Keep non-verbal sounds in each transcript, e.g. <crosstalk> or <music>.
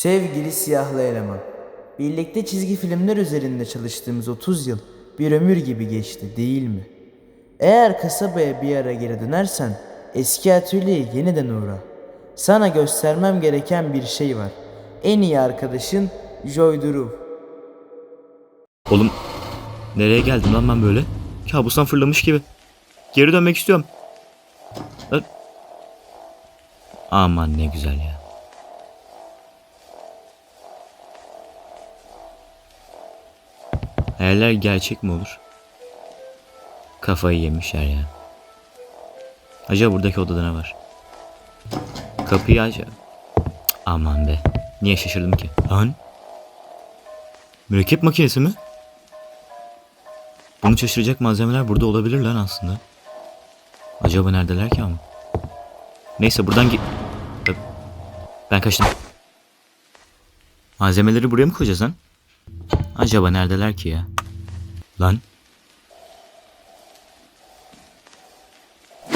Sevgili siyahlı eleman. Birlikte çizgi filmler üzerinde çalıştığımız 30 yıl bir ömür gibi geçti değil mi? Eğer kasabaya bir ara geri dönersen eski atölyeye yeniden uğra. Sana göstermem gereken bir şey var. En iyi arkadaşın Joy Duru. Oğlum nereye geldim lan ben böyle? Kabustan fırlamış gibi. Geri dönmek istiyorum. Aman ne güzel ya. Hayaller gerçek mi olur? Kafayı yemişler ya. Acaba buradaki odada ne var? Kapıyı aç. Aman be. Niye şaşırdım ki? Lan? Mürekkep makinesi mi? Bunu şaşıracak malzemeler burada olabilir lan aslında. Acaba neredeler ki ama? Neyse buradan git. Ben kaçtım. Malzemeleri buraya mı koyacağız lan? Acaba neredeler ki ya? Lan.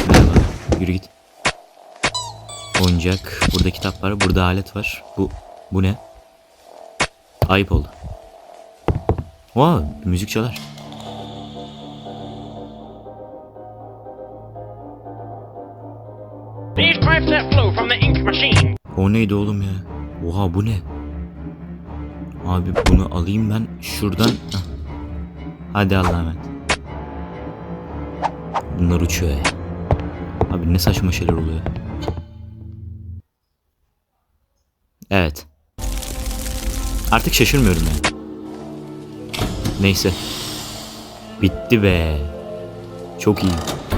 Merhaba. Yürü git. Oyuncak. Burada kitap var. Burada alet var. Bu bu ne? Ayıp oldu. Wow, müzik çalar. O neydi oğlum ya? Oha bu ne? Abi bunu alayım ben şuradan. Hadi Allah'a emanet. Bunlar uçuyor ya. Abi ne saçma şeyler oluyor. Evet. Artık şaşırmıyorum ya. Neyse. Bitti be. Çok iyi.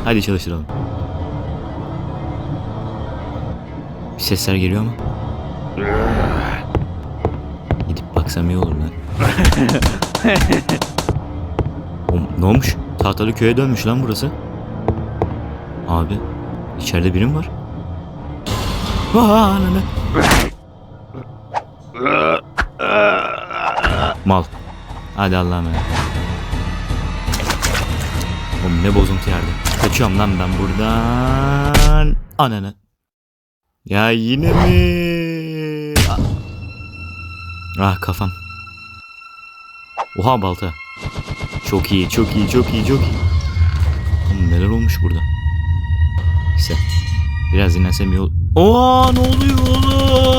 Hadi çalıştıralım. Bir sesler geliyor ama. Baksam iyi olur lan. <laughs> Oğlum, ne olmuş? Tahtalı köye dönmüş lan burası. Abi içeride biri mi var? Aa, <laughs> ananı. Mal. Hadi Allah'a emanet. Oğlum ne bozuntu yerde. Kaçıyorum lan ben buradan. Ananı. Ya yine mi? Ah. Kafam. Oha balta. Çok iyi, çok iyi, çok iyi, çok iyi. Oğlum neler olmuş burada? Neyse. Biraz dinlensem iyi olur. Oha ne oluyor oğlum?